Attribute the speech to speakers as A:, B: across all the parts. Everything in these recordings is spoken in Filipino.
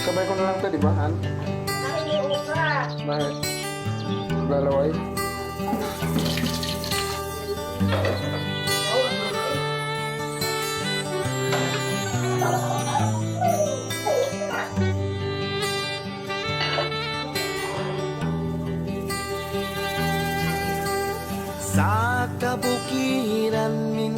A: Sabay ko na lang ito, di ba, Han? Bakit? Lalaway?
B: Lalaway?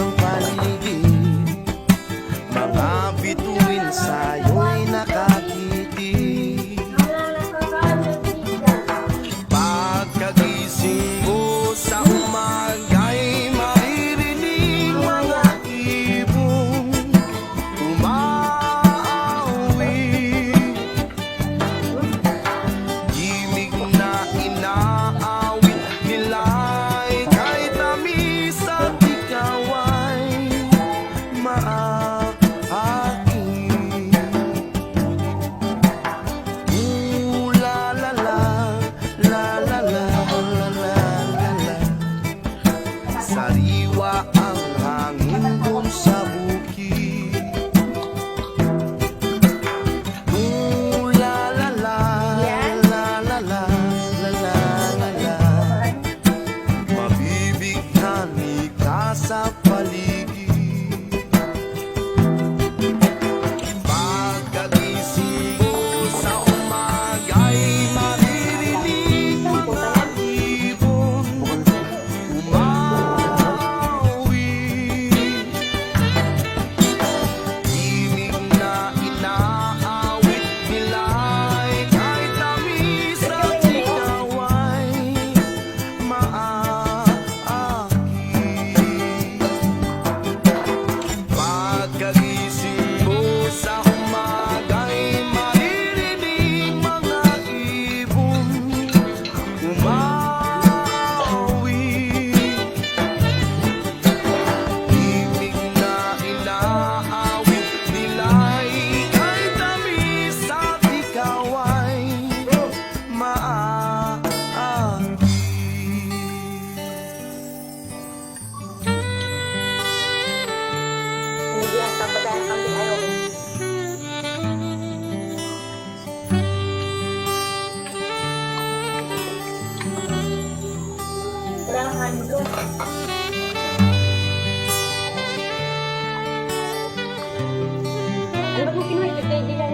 B: ng paligid. Mga bituin sa'yo'y
C: nakakalimutan did I